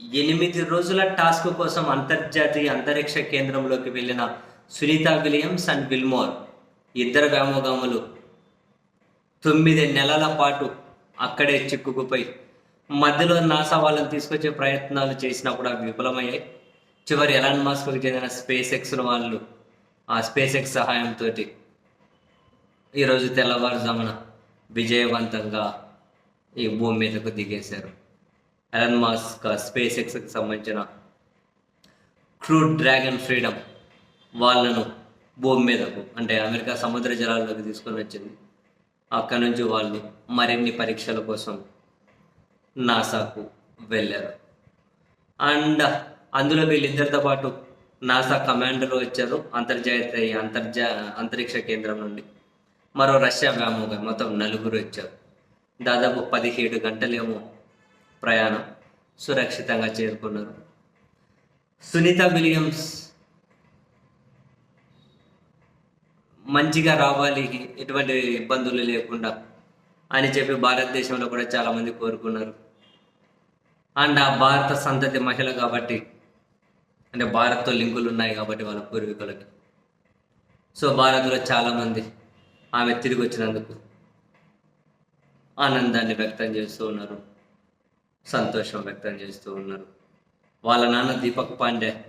ఎనిమిది రోజుల టాస్క్ కోసం అంతర్జాతీయ అంతరిక్ష కేంద్రంలోకి వెళ్ళిన సునీత విలియమ్స్ అండ్ విల్మోర్ ఇద్దరు వ్యామోగాములు. తొమ్మిది నెలల పాటు అక్కడే చిక్కుకుపోయి మధ్యలో నాసా వాళ్ళని తీసుకొచ్చే ప్రయత్నాలు చేసినా కూడా విఫలమయ్యాయి. చివరి ఎలాన్ మాస్క్కి చెందిన స్పేస్ ఎక్స్ వాళ్ళు ఆ స్పేస్ ఎక్స్ సహాయంతో ఈరోజు తెల్లవారుజామున విజయవంతంగా ఈ భూమి మీదకు దిగేశారు. ఎలన్ మాస్క్ స్పేస్ ఎక్స్కి సంబంధించిన క్రూ డ్రాగన్ ఫ్రీడమ్ వాళ్ళను భూమి మీదకు అంటే అమెరికా సముద్ర జలాల్లోకి తీసుకొని వచ్చింది. అక్కడ నుంచి వాళ్ళు మరిన్ని పరీక్షల కోసం నాసాకు వెళ్ళారు. అండ్ అందులో వీళ్ళిద్దరితో పాటు నాసా కమాండర్లు వచ్చారు అంతర్జాతీయ అంతర్జా అంతరిక్ష కేంద్రం నుండి. మరో రష్యా వ్యామోగం మొత్తం నలుగురు వచ్చారు. దాదాపు పదిహేడు గంటలేమో ప్రయాణం సురక్షితంగా చేరుకున్నారు. సునీత విలియమ్స్ మంచిగా రావాలి ఎటువంటి ఇబ్బందులు లేకుండా అని చెప్పి భారతదేశంలో కూడా చాలామంది కోరుకున్నారు. అండ్ ఆ భారత సంతతి మహిళ కాబట్టి అంటే భారత్తో లింకులు ఉన్నాయి కాబట్టి వాళ్ళ పూర్వీకులకి. సో భారత్లో చాలామంది ఆమె తిరిగి వచ్చినందుకు ఆనందాన్ని వ్యక్తం చేస్తూ ఉన్నారు. సంతోషం వ్యక్తం చేస్తూ ఉన్నారు. వాళ్ళ నాన్న దీపక్ పాండే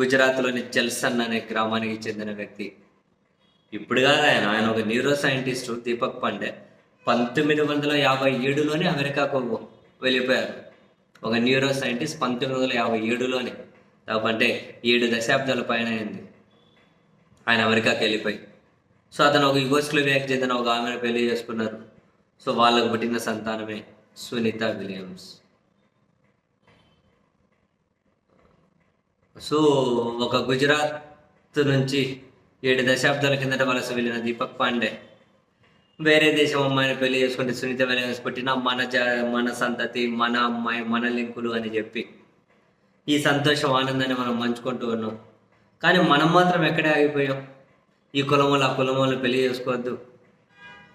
గుజరాత్లోని జల్సన్ అనే గ్రామానికి చెందిన వ్యక్తి. ఇప్పుడు కాదు ఆయన ఆయన ఒక న్యూరో సైంటిస్టు దీపక్ పాండే. పంతొమ్మిది వందల యాభై ఏడులోనే అమెరికాకు వెళ్ళిపోయారు. ఒక న్యూరో సైంటిస్ట్ పంతొమ్మిది వందల యాభై ఏడులోనే. అంటే ఏడు దశాబ్దాల పైన అయింది. ఆయన అమెరికాకి వెళ్ళిపోయి. సో అతను ఒక యుగోస్లోవియాకి చెందిన ఒక ఆమెను పెళ్ళి చేసుకున్నారు. సో వాళ్ళకు పుట్టిన సంతానమే. సునీత విలియమ్స్. సో ఒక గుజరాత్ నుంచి ఏడు దశాబ్దాల కిందట వలస వెళ్ళిన దీపక్ పాండే. వేరే దేశం అమ్మాయిని పెళ్ళి చేసుకుంటే సునీత విలియమ్స్ పుట్టిన మన జా మన సంతతి మన అమ్మాయి మన లింకులు అని చెప్పి. ఈ సంతోషం ఆనందాన్ని మనం మంచుకుంటూ ఉన్నాం. కానీ మనం మాత్రం ఎక్కడే ఆగిపోయాం? ఈ కులం ఆ కులం వాళ్ళు పెళ్ళి చేసుకోవద్దు.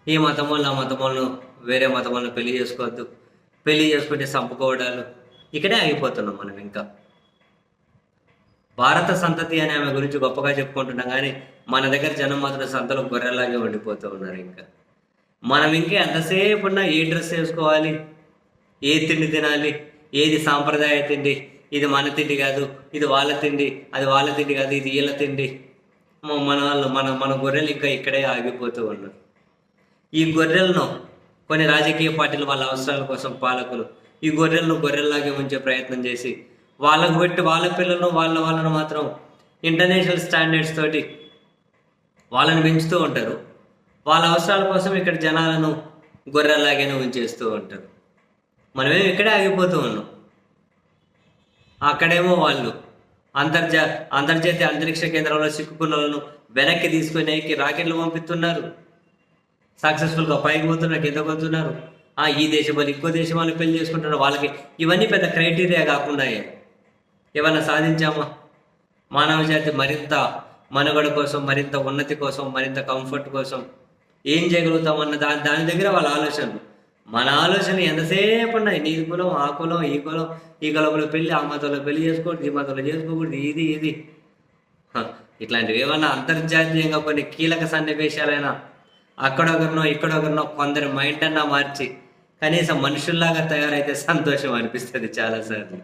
ఈ మతం వాళ్ళు ఆ మతం వాళ్ళు వేరే మతం పెళ్ళి చేసుకోవద్దు. పెళ్ళి చేసుకుంటే చంపుకోవడాలు ఇక్కడే ఆగిపోతున్నాం మనం ఇంకా. భారత సంతతి అనే ఆమె గురించి గొప్పగా చెప్పుకుంటున్నాం కానీ మన దగ్గర జనం మాత్రం సంతలో గొర్రెలాగే ఉండిపోతూ ఉన్నారు ఇంకా. మనం ఇంకా ఎంతసేపు ఉన్నా ఏ డ్రెస్ వేసుకోవాలి? ఏ తిండి తినాలి? ఏది సాంప్రదాయ తిండి? ఇది మన తిండి కాదు ఇది వాళ్ళ తిండి అది వాళ్ళ తిండి కాదు ఇది వీళ్ళ తిండి. మన వాళ్ళు మన మన గొర్రెలు ఇంకా ఇక్కడే ఆగిపోతూ ఉన్నారు. ఈ గొర్రెలను కొన్ని రాజకీయ పార్టీలు వాళ్ళ అవసరాల కోసం పాలకులు ఈ గొర్రెలను గొర్రెల్లాగే ఉంచే ప్రయత్నం చేసి వాళ్ళకు పెట్టి వాళ్ళ పిల్లలను వాళ్ళ వాళ్ళను మాత్రం ఇంటర్నేషనల్ స్టాండర్డ్స్ తోటి వాళ్ళని పెంచుతూ ఉంటారు. వాళ్ళ అవసరాల కోసం ఇక్కడ జనాలను గొర్రెల్లాగానే ఉంచేస్తూ ఉంటారు. మనమేం ఇక్కడే ఆగిపోతూ ఉన్నాం. అక్కడేమో వాళ్ళు అంతర్జా అంతర్జాతీయ అంతరిక్ష కేంద్రంలో చిక్కుకున్న వాళ్ళను వెనక్కి తీసుకునేకి రాకెట్లు పంపిస్తున్నారు. సక్సెస్ఫుల్గా పైకి పోతున్నారు కింద పోతున్నారు. ఆ ఈ దేశం వాళ్ళు ఇంకో దేశం వాళ్ళు పెళ్ళి చేసుకుంటున్నారు. వాళ్ళకి ఇవన్నీ పెద్ద క్రైటీరియా కాకుండా ఏమన్నా సాధించామా? మానవ జాతి మరింత మనుగడ కోసం మరింత ఉన్నతి కోసం మరింత కంఫర్ట్ కోసం ఏం చేయగలుగుతామన్న దాని దాని దగ్గర వాళ్ళ ఆలోచనలు మన ఆలోచన ఎంతసేపు ఉన్నాయి? నీ కులం ఆ కులం ఈ కులం ఈ కులంలో పెళ్ళి ఆ మతంలో పెళ్ళి చేసుకోకూడదు ఈ మతంలో చేసుకోకూడదు ఇది ఇది. ఇట్లాంటివి ఏమన్నా అంతర్జాతీయంగా కొన్ని కీలక సన్నివేశాలైనా అక్కడొకరినో ఇక్కడొకరినో కొందరి మైండ్ అన్నా మార్చి కనీసం మనుషుల్లాగా తయారైతే సంతోషం అనిపిస్తుంది చాలాసార్లు